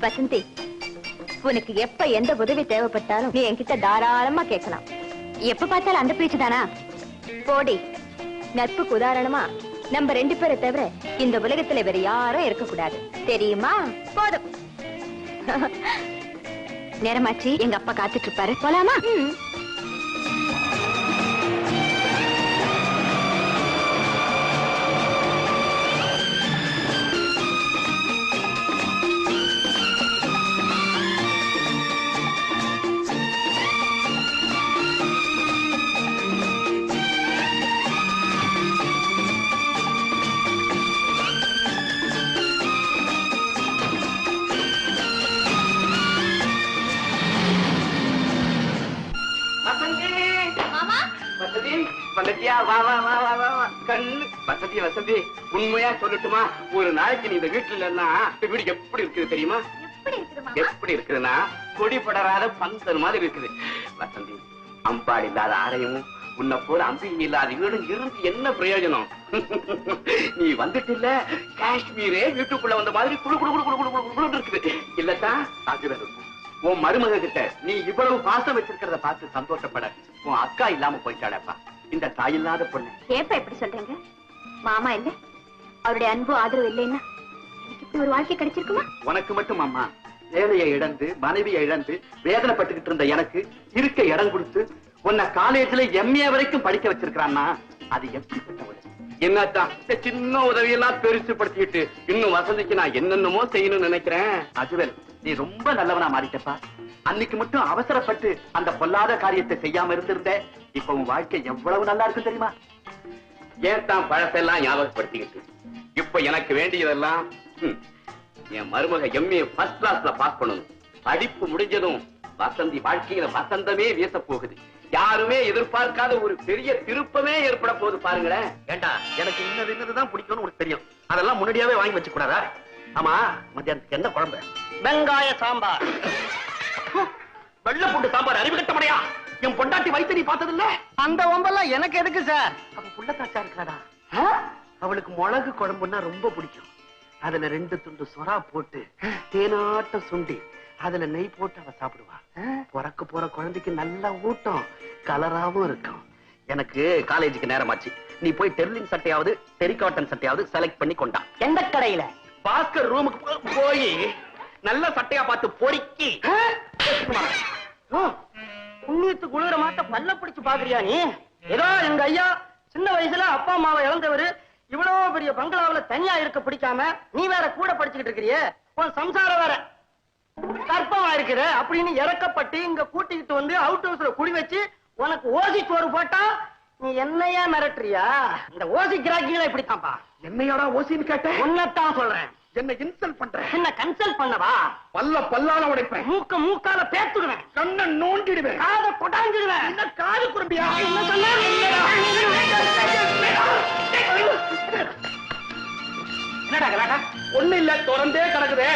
வசந்தி உனக்கு எப்ப எந்த உதவி தேவைப்பட்டாலும் நீ என்கிட்ட தாராளமா கேட்கலாம். எப்ப பார்த்தாலும் அந்த பேச்சு தானா? போடி நட்புக்கு உதாரணமா நம்ம ரெண்டு பேரை தவிர இந்த உலகத்துல வேற யாரும் இருக்கக்கூடாது. தெரியுமா? போதும். நேரமாச்சு எங்க அப்பா காத்துட்டு இருப்பாரு. போலாமா? கண்ணு வசந்தி வசந்தி உண்மையா சொல்லட்டுமா? ஒரு நாளைக்கு நீ இந்த வீட்டுல இல்லன்னா வீடு எப்படி இருக்குது தெரியுமா? எப்படி இருக்குது எப்படி இருக்குதுன்னா கொடி படராத பந்தல் மாதிரி இருக்குது. வசந்தி அம்பாடு இல்லாத ஆலயமும் உன்னை போல அம்பிகை இல்லாத வீடும் இருந்து என்ன பிரயோஜனம்? நீ வந்துட்டு இல்ல காஷ்மீரே வீட்டுக்குள்ள வந்த மாதிரி குழு குழு குழு குழு குழு குழு இருக்குது. இல்லத்தான் ராஜுவேலு உன் மருமக கிட்ட நீ இவ்வளவு பாசம் வச்சிருக்கிறத பார்த்து சந்தோஷப்பட. உன் அக்கா இல்லாம போயிட்டாளப்பா. இந்த தாயில்லாத பொண்ணு. ஏப்பா இப்படி சொல்றீங்க? மாமா இல்ல? அவருடைய அன்பு ஆதரவு இல்லைன்னா எனக்கு இப்படி ஒரு வாழ்க்கை கிடைச்சிருக்குமா? உனக்கு மட்டும் அம்மா வேலையை இழந்து மனைவியை இழந்து வேதனைப்பட்டுக்கிட்டு இருந்த எனக்கு இருக்க இடம் கொடுத்து உன்னை காலேஜ்ல எம்ஏ வரைக்கும் படிக்க வச்சிருக்கான்னா அது எப்படிப்பட்ட ஒரு என்னத்தான் இந்த சின்ன உதவியெல்லாம் பெருசு படுத்திக்கிட்டு இன்னும் வசதிக்கு நான் என்னென்னமோ செய்யணும்னு நினைக்கிறேன். அஜுவல் நீ ரொம்ப நல்லவனா மாறிட்டப்பா. அன்னைக்கு மட்டும் அவசரப்பட்டு அந்த பொல்லாத காரியத்தை செய்யாம இருந்திருந்த இப்ப உன் வாழ்க்கை எவ்வளவு நல்லா இருக்கும் தெரியுமா? ஏன் தான் பழசெல்லாம் ஞாபகப்படுத்திக்கிட்டு இப்ப எனக்கு வேண்டியதெல்லாம் என் மருமக எம்ஏ ஃபர்ஸ்ட் கிளாஸ்ல பாஸ் பண்ணணும். படிப்பு முடிஞ்சதும் வசந்தி வாழ்க்கையில வசந்தமே வீச போகுது யாருமே எதிர்பார்க்காத ஒரு பெரிய திருப்பமே ஏற்பட போகுது பாருங்களேன். ஏண்டா எனக்கு இன்னது இன்னதுதான் பிடிக்கும்னு உனக்கு தெரியும். அதெல்லாம் முன்னாடியாவே வாங்கி வச்சு கூடாதா ஆமா மத்தியானத்துக்கு என்ன குழம்பு? வெங்காய சாம்பார். வெள்ள பூண்டு சாம்பார் அறிவு கட்டமடையா என் பொண்டாட்டி வைத்து நீ பார்த்தது இல்ல அந்த ஒம்பெல்லாம் எனக்கு எதுக்கு சார்? புள்ளத்தாச்சா இருக்காடா அவளுக்கு மிளகு குழம்புன்னா ரொம்ப பிடிக்கும். அதுல ரெண்டு துண்டு சொரா போட்டு தேனாட்டம் சுண்டி அதுல நெய் போட்டு அவ சாப்பிடுவா. பிறக்க போற குழந்தைக்கு நல்ல ஊட்டம் கலராவும் இருக்கும். எனக்கு காலேஜுக்கு நேரமாச்சு. நீ போய் டெர்லின் சட்டையாவது டெரிகாட்டன் சட்டையாவது செலக்ட் பண்ணி கொண்டா. எந்த கடையில? பாஸ்கர் ரூமுக்கு போய் நல்ல சட்டையா பார்த்து பொறுக்கி. புண்ணியத்து குளிர மாட்ட பல்ல பிடிச்சு பாக்குறியா நீ? ஏதோ எங்க ஐயா சின்ன வயசுல அப்பா அம்மாவை இழந்தவரு இவ்வளவு பெரிய பங்களாவுல தனியா இருக்க பிடிக்காம நீ வேற கூட படிச்சுக்கிட்டு இருக்கிறியே. உன் சம்சாரம் வேற. கற்பமா இருக்கிற அப்படின்னு இறக்கப்பட்டு இங்க கூட்டிக்கிட்டு வந்து அவுட் ஹவுஸ்ல குடி வச்சு உனக்கு ஓசி சோறு போட்டா நீ என்னையா மிரட்டுறியா? இந்த ஓசி கிராக்கிகளை இப்படித்தான்ப்பா. என்னையோட ஓசின்னு கேட்டேன்? உன்னத்தான் சொல்றேன். என்ன இன்சல்ட் பண்ற? என்ன கன்சல்ட் பண்ணவா? பல்ல பல்லால உடைப்பேன். மூக்க மூக்கால பேத்துடுவேன். கண்ணை நோண்டிடுவேன். காத கொட்டாஞ்சிடுவேன். என்ன காது குறும்பியா? என்ன சொன்ன என்னடா கலாட்டா ஒண்ணு இல்ல திறந்தே கிடக்குதே.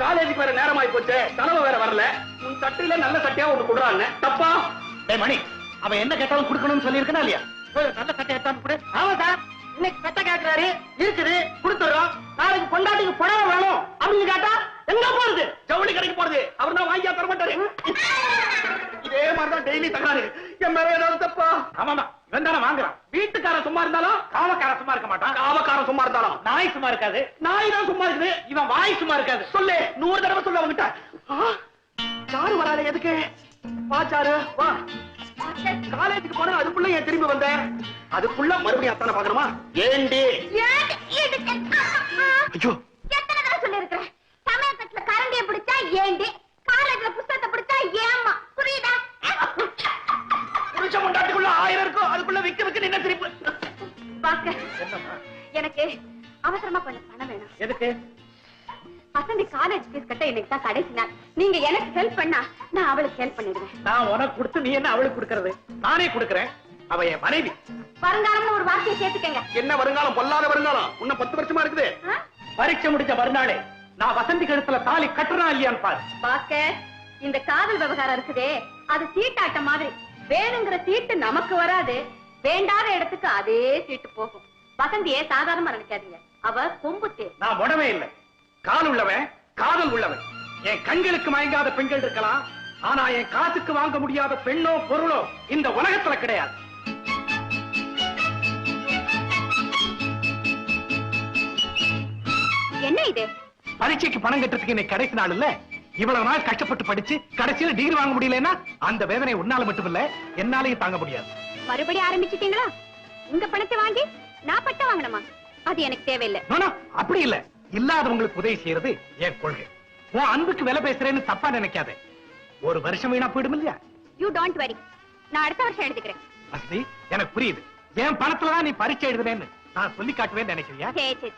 காலேஜுக்கு வேற நேரம் ஆயி போச்சு. தலைமை வேற வரல. உன் சட்டையில நல்ல சட்டையா ஒண்ணு கொடுறான்னு. தப்பா? டேய் மணி அவன் என்ன கேட்டாலும் கொடுக்கணும்னு சொல்லியிருக்கனா இல்லையா? நல்ல சட்டை எடுத்தாந்து கொடு. ஆமா சார். இன்னைக்கு பெத்த கேட்கிறாரு இருக்குது கொடுத்துறோம் நாளைக்கு பொண்டாட்டிக்கு புடவை வேணும். அப்படின்னு கேட்டா எங்க போறது? ஜவுளி கடைக்கு போறது. அவர் தான் வாங்கியா தர மாட்டாரு இதே மாதிரிதான் டெய்லி தகராறு. என் மேல ஏதாவது தப்பா? ஆமாமா இவன் தானே வாங்குறான். வீட்டுக்காரன் சும்மா இருந்தாலும் காவக்காரன் சும்மா இருக்க மாட்டான். காவக்காரன் சும்மா இருந்தாலும். நாய் சும்மா இருக்காது. நாய் தான் சும்மா இருக்குது. இவன் வாய் சும்மா இருக்காது. சொல்லு. நூறு தடவை சொல்ல அவங்கிட்ட ஆ, சாரு வராது எதுக்கு? வா சாரு வா. காலேஜுக்கு போனா அதுக்குள்ள ஏன் திரும்பி வந்த? அதுக்குள்ள மறுபடியும் அத்தான பாக்கணுமா ஏண்டி? ஐயோ. எத்தனை தடவை சொல்லியிருக்கிறேன்? சமயக்கட்டுல கரண்டியை பிடிச்சா ஏண்டி? பாக்க எனக்கு அவசரமா கொஞ்சம் பணம் வேணும். எதுக்கு? வசந்தி காலேஜ் ஃபீஸ் கட்ட இன்னைக்கு தான் கடைசி நாள். நீங்க எனக்கு ஹெல்ப் பண்ணா நான் அவளுக்கு ஹெல்ப் பண்ணிடுவேன். நான் உனக்கு கொடுத்து நீ என்ன அவளுக்கு கொடுக்கறது? நானே கொடுக்கறேன். அவ என் மனைவி. வருங்காலம்னு ஒரு வார்த்தையை சேர்த்துக்கங்க. என்ன வருங்காலம்? பொல்லாத வருங்காலம். இன்னும் பத்து வருஷமா இருக்குது? பரீட்சை முடிஞ்ச மறுநாளே நான் வசந்தி கழுத்துல தாலி கட்டுறா இல்லையான்னு பாரு. பாக்க இந்த காதல் விவகாரம் இருக்குதே. அது சீட்டாட்டம் மாதிரி. வேணுங்கிற சீட்டு நமக்கு வராது. வேண்டாத இடத்துக்கு அதே சீட்டு போகும். வசந்தியே சாதாரணமா நினைக்காதீங்க. அவ கொம்பு தேர் நான் உடவே இல்லை. கால் உள்ளவன் காதல் உள்ளவன். என் கண்களுக்கு மயங்காத பெண்கள் இருக்கலாம். ஆனா என் காசுக்கு வாங்க முடியாத பெண்ணோ பொருளோ இந்த உலகத்துல கிடையாது. என்ன இது? பரீட்சைக்கு பணம் கட்டுறதுக்கு இன்னைக்கு கடைசி நாள் இல்ல? இவ்வளவு நாள் கஷ்டப்பட்டு படிச்சு கடைசியில டிகிரி வாங்க முடியலன்னா அந்த வேதனை உன்னால மட்டும் இல்ல என்னாலையும் தாங்க முடியாது. மறுபடியும் ஆரம்பிச்சிட்டீங்களா? உங்க பணத்தை வாங்கி நான் பட்ட வாங்கணுமா? அது எனக்கு தேவையில்லை. அப்படி இல்ல. இல்லாதவங்களுக்கு உதவி செய்யறது என் கொள்கை. உன் அன்புக்கு விலை பேசுறேன்னு தப்பா நினைக்காத. ஒரு வருஷம் வீணா போயிடும் இல்லையா? யூ டோன்ட் வரி நான் அடுத்த வருஷம் எழுதிக்கிறேன். வசதி எனக்கு புரியுது. என் பணத்துலதான் நீ பரீட்சை எழுதுனேன்னு நான் சொல்லி காட்டுவேன்னு நினைக்கிறியா சரி சரி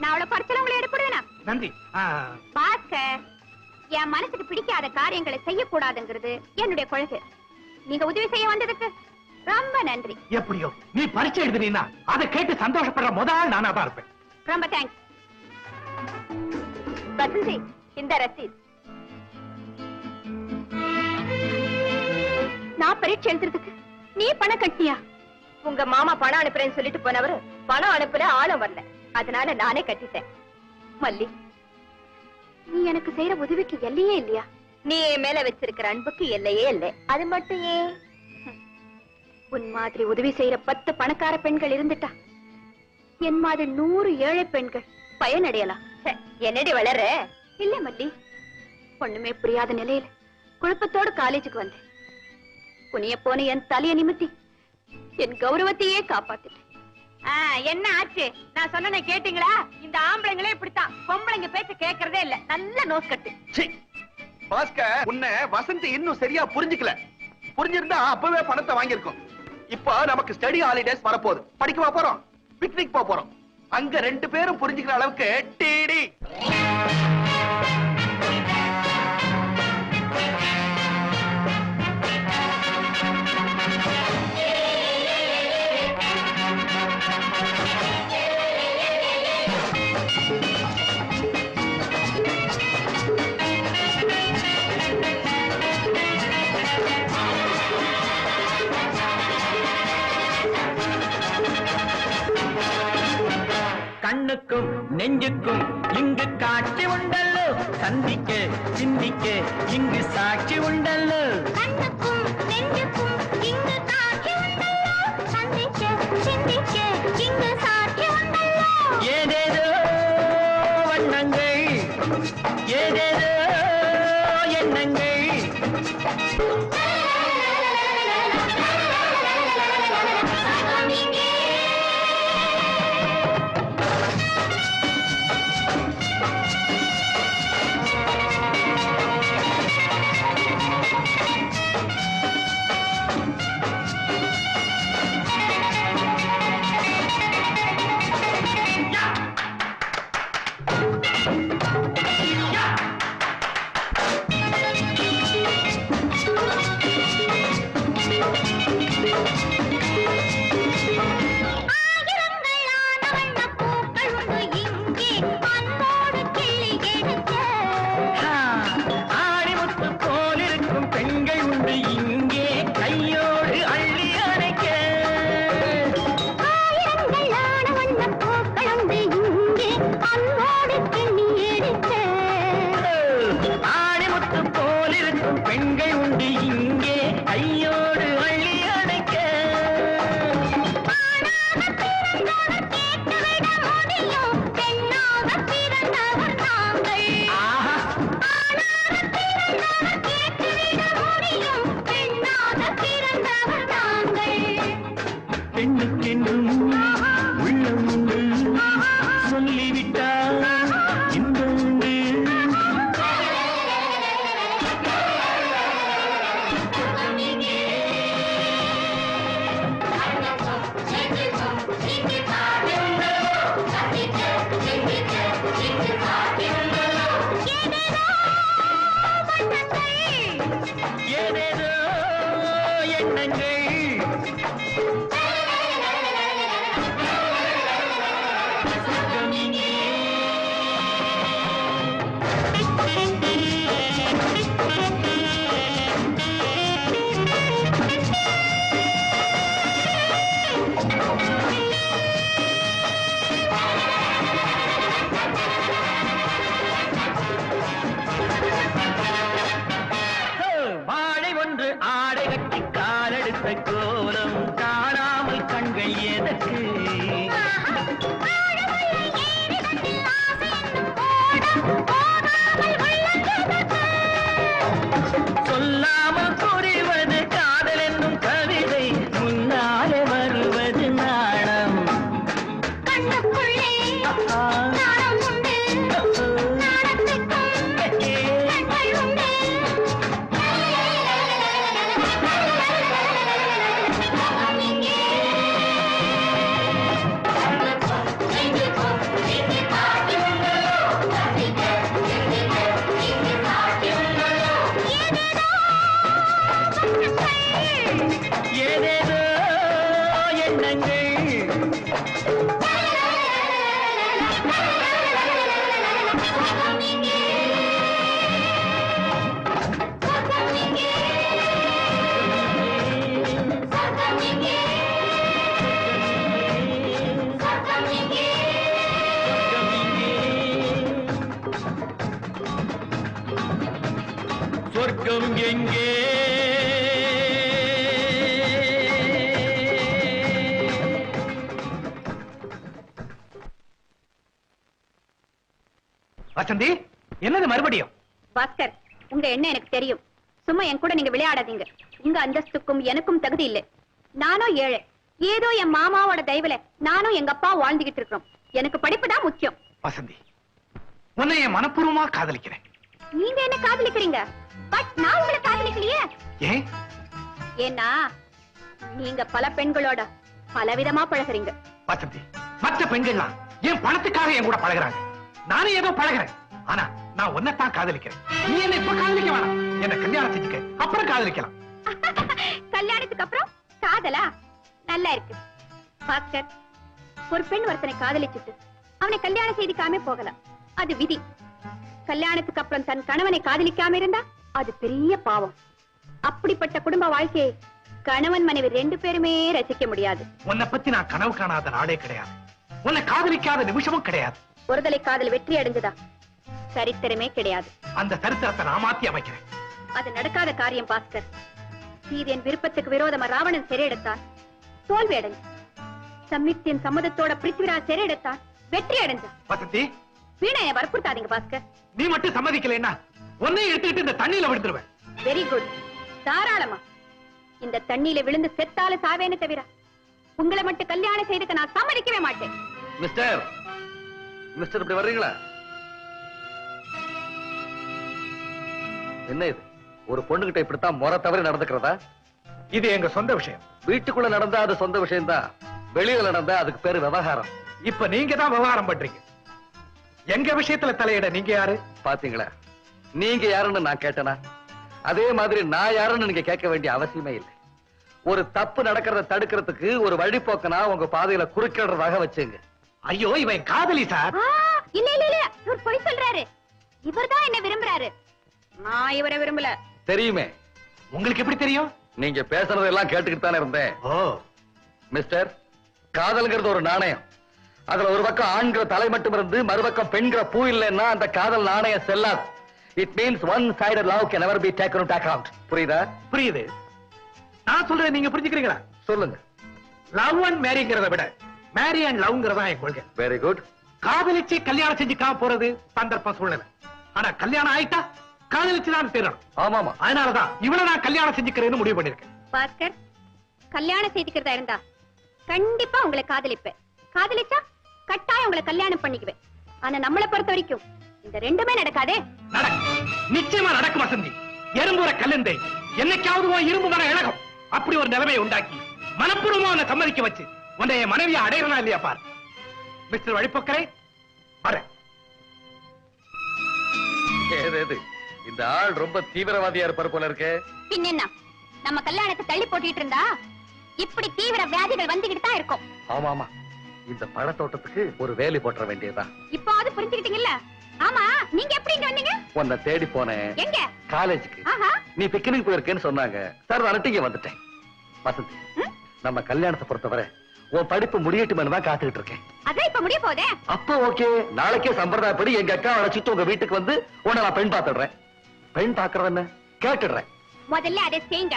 நான் அவ்வளவு குறைச்சல உங்களை எடுப்படுவேனா நன்றி. பாஸ்கர் என் மனசுக்கு பிடிக்காத காரியங்களை செய்யக்கூடாதுங்கிறது என்னுடைய கொள்கை. நீங்க உதவி செய்ய வந்ததுக்கு ரொம்ப நன்றி. எப்படியோ நீ பரீட்சை எழுதுனீன்னா அதை கேட்டு சந்தோஷப்படுற முதல் நானா தான் இருப்பேன். ரொம்ப தேங்க்ஸ் வசந்தி இந்த ரசீத். நான் பரீட்சை எழுதுறதுக்கு நீ பணம் கட்டியா? உங்க மாமா பணம் அனுப்புறேன்னு சொல்லிட்டு போனவரு பணம் அனுப்பல ஆளும் வரல. அதனால நானே கட்டிட்டேன். மல்லி நீ எனக்கு செய்யற உதவிக்கு எல்லையே இல்லையா? நீ மேல வச்சிருக்கிற அன்புக்கு எல்லையே இல்லை. அது மட்டும் ஏன்? உன் மாதிரி உதவி செய்யற பத்து பணக்கார பெண்கள் இருந்துட்டா. என் மாதிரி நூறு ஏழை பெண்கள் பயனடையலாம். என்னடி வளர இல்ல மல்லி ஒண்ணுமே புரியாத நிலையில குழப்பத்தோட காலேஜுக்கு வந்தேன். புனிய போன என் தலைய நிமித்தி என் கௌரவத்தையே காப்பாத்திட்டேன். என்ன ஆச்சு? நான் சொன்ன கேட்டீங்களா? இந்த ஆம்பளைங்களே இப்படித்தான். பொம்பளைங்க பேச்ச கேக்குறதே இல்ல. நல்ல நோஸ் கட்டு. பாஸ்கர் உன்னை வசந்தி இன்னும் சரியா புரிஞ்சுக்கல. புரிஞ்சிருந்தா அப்பவே பணத்தை வாங்கியிருக்கோம். இப்போ நமக்கு ஸ்டடி ஹாலிடேஸ் வரப்போகுது. படிக்கவா போறோம்? பிக்னிக் போக போறோம். அங்க ரெண்டு பேரும் புரிஞ்சுக்கிற அளவுக்கு டிடி நெஞ்சுக்கும் இங்கு காட்சி உண்டல்லோ. சந்திக்க சிந்திக்க இங்கு சாட்சி உண்டல்லோ. கண்ணுக்கும் ஏதேதோ எண்ணங்கள். வசந்தி என்னது மறுபடியும்? பாஸ்கர் உங்க எண்ணம் எனக்கு தெரியும். சும்மா என் கூட நீங்க விளையாடாதீங்க. உங்க அந்தஸ்துக்கும் எனக்கும் தகுதி இல்லை. நானும் ஏழை. ஏதோ என் மாமாவோட தயவுல நானும் எங்க அப்பா வாழ்ந்துகிட்டு இருக்கிறோம். எனக்கு படிப்பு தான் முக்கியம். வசந்தி உன்னை என் மனப்பூர்வமா காதலிக்கிறேன். நீங்க என்ன காதலிக்கிறீங்க? பட் நான் உங்களை காதலிக்கலையே. ஏன்? ஏன்னா நீங்க பல பெண்களோட பலவிதமா பழகுறீங்க. வசந்தி மற்ற பெண்கள்லாம் என் பணத்துக்காக என் கூட பழகுறாங்க. நானும் ஏதோ பழகுறேன். ஆனா நான் உன்னைத்தான் காதலிக்கிறேன். நீ என்ன இப்ப காதலிக்க வேணாம். என்ன கல்யாணம் செஞ்சுக்க அப்புறம் காதலிக்கலாம். கல்யாணத்துக்கு அப்புறம் காதலா? நல்லா இருக்கு. பாஸ்கர் ஒரு பெண் ஒருத்தனை காதலிச்சுட்டு அவனை கல்யாணம் செய்திக்காம போகலாம். அது விதி. கல்யாணத்துக்கு அப்புறம் தன் கணவனை காதலிக்காம இருந்தா அது பெரிய பாவம். அப்படிப்பட்ட குடும்ப வாழ்க்கையை கணவன் மனைவி ரெண்டு பேருமே ரசிக்க முடியாது. உன்னை பத்தி நான் கனவு காணாத நாளே கிடையாது. உன்னை காதலிக்காத நிமிஷமும் கிடையாது. ஒருதலை காதல் வெற்றி அடைஞ்சதா? சரித்திரமே கிடையாது. அந்த சரித்திரத்தை நான் மாத்தி அமைக்கிறேன். அது நடக்காத காரியம் பாஸ்கர். சீதையின் விருப்பத்துக்கு விரோதமா ராவணன் சிறையெடுத்தான் தோல்வி அடைஞ்சான் சம்யுக்தியின் சம்மதத்தோட பிருத்திவிராஜ் சிறையெடுத்தான் வெற்றி அடைஞ்சான் வசந்தி! வீணா என்னை வற்புறுத்தாதீங்க பாஸ்கர். நீ மட்டும் சம்மதிக்கலைன்னா உன்னை எடுத்துக்கிட்டு இந்த தண்ணியில விழுந்துருவேன். வெரி குட் தாராளமா. இந்த தண்ணியில விழுந்து செத்தால சாவேன்னு தவிர உங்களை மட்டும் கல்யாணம் செய்துக்க நான் சம்மதிக்கவே மாட்டேன். மிஸ்டர் மிஸ்டர் இப்படி வர்றீங்களா? என்ன இது? ஒரு பொண்ணுகிட்ட இப்படித்தான் முறை தவறி நடந்துக்கிறதா? இது எங்க சொந்த விஷயம். வீட்டுக்குள்ள நடந்தா அது சொந்த விஷயம்தான் வெளியில நடந்தா அதுக்கு பேரு விவகாரம். இப்ப நீங்க தான் விவகாரம் பண்றீங்க. எங்க விஷயத்துல தலையிட நீங்க யாரு? பாத்தீங்களா? நீங்க யாருன்னு நான் கேட்டனா? அதே மாதிரி நான் யாருன்னு நீங்க கேட்க வேண்டிய அவசியமே இல்லை. ஒரு தப்பு நடக்கிறத தடுக்கிறதுக்கு ஒரு வழிபோக்கனா உங்க பாதையில குறுக்கிடுறதாக வச்சுங்க. ஐயோ இவன் காதலி சார் ஆ, இல்ல இல்ல இல்ல. இவர் பொய் சொல்றாரு. இவர்தான் என்ன விரும்புறாரு. நான் இவரை விரும்பல. தெரியுமே. உங்களுக்கு எப்படி தெரியும்? நீங்க பேசுறதெல்லாம் கேட்டுக்கிட்டு தானே இருந்தேன். ஓ. மிஸ்டர் காதல்ங்கிறது ஒரு நாணயம். அதுல ஒரு பக்கம் ஆண்கிற தலை மட்டும் இருந்து மறுபக்கம் பெண்கிற பூ இல்லைன்னா அந்த காதல் நாணயம் செல்லாது. It means one side love can ever be taken take out புரியுதா? புரியுது. நான் சொல்றேன் நீங்க புரிஞ்சுக்கிறீங்களா? சொல்லுங்க. லவ் அண்ட் மேரிங்கிறத விட மேரி அண்ட் லவ்ங்கிறதா என் கொள்கை. வெரி குட் காதலிச்சு கல்யாணம் செஞ்சுக்காம போறது சந்தர்ப்பம் சூழ்நிலை. ஆனா கல்யாணம் ஆயிட்டா காதலிச்சு தான் தீரணும் ஆமாமா. அதனாலதான் இவளை நான் கல்யாணம் செஞ்சுக்கிறேன்னு முடிவு பண்ணிருக்கேன் பாஸ்கர் கல்யாணம் செய்துக்கிறதா இருந்தா கண்டிப்பா உங்களை காதலிப்பேன். காதலிச்சா கட்டாயம் உங்களை கல்யாணம் பண்ணிக்குவேன். ஆனா நம்மளை பொறுத்த வரைக்கும் இந்த ரெண்டுமே நடக்காதே. நடக்கும் நிச்சயமா நடக்கும் வசந்தி. எறும்புற கல்லந்தை. என்னைக்காவது இரும்பு மன இழகம் அப்படி ஒரு நிலைமையை உண்டாக்கி மனப்பூர்வமா உன்னை சம்மதிக்க வச்சு உன்னை என் மனைவியை அடையறனா இல்லையா பார்? மிஸ்டர் வழிபோக்கரே வரேன் ஏது இந்த ஆள் ரொம்ப தீவிரவாதியா இருப்பார் போல இருக்கு. பின் என்ன நம்ம கல்யாணத்தை தள்ளி போட்டுட்டு இருந்தா இப்படி தீவிர வியாதிகள் வந்துகிட்டு தான் இருக்கும். ஆமாமா. இந்த பழத்தோட்டத்துக்கு ஒரு வேலி போட்டுற வேண்டியதுதான். இப்போது புரிஞ்சுக்கிட்டீங்கல்ல? ஆமா நீங்க எப்படி இங்க வந்தீங்க? உன்னை தேடி போனேன். எங்க? காலேஜுக்கு. ஆஹா. நீ பிக்னிக் போயிருக்கேன்னு சொன்னாங்க. சார் நான் இங்க வந்துட்டேன். வசந்தி? நம்ம கல்யாணத்தை பொறுத்தவரை உன் படிப்பு முடியட்டுமென்னு தான் காத்துக்கிட்டு இருக்கேன். அதான் இப்ப முடிய போதே. அப்ப ஓகே நாளைக்கே சம்பிரதாயப்படி எங்க அக்கா அழைச்சிட்டு உங்க வீட்டுக்கு வந்து உன்னை நான் பெண் பார்த்துடுறேன். பெண் பார்க்கறது என்ன? கேட்டுடுறேன். முதல்ல அதை செய்யுங்க.